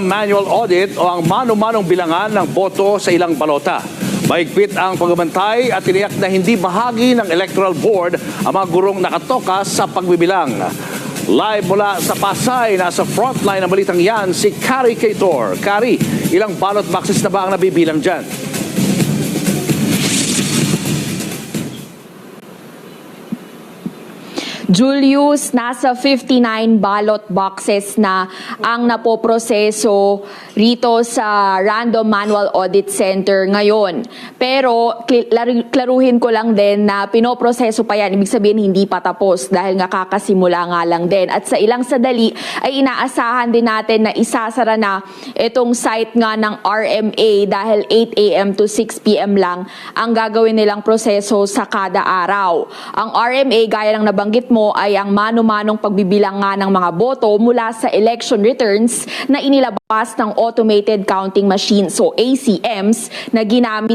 manual audit o ang mano-manong bilangan ng boto sa ilang balota. Maigpit ang pagbabantay at tiniyak na hindi bahagi ng Electoral Board ang mga gurong nakatoka sa pagbibilang. Live mula sa Pasay, nasa frontline ng balitang yan, si Kari Kator. Kari, ilang ballot boxes na ba ang nabibilang dyan? Julius, nasa 59 ballot boxes na ang napoproseso rito sa Random Manual Audit Center ngayon. Pero klaruhin ko lang din na pinoproseso pa yan. Ibig sabihin hindi pa tapos dahil nga kakasimula nga lang din. At sa ilang sadali ay inaasahan din natin na isasara na itong site nga ng RMA dahil 8 a.m. to 6 p.m. lang ang gagawin nilang proseso sa kada araw. Ang RMA, gaya ng nabanggit mo, ay ang mano-manong pagbibilang nga ng mga boto mula sa election returns na inilabas ng automated counting machine, so ACMs, na ginamit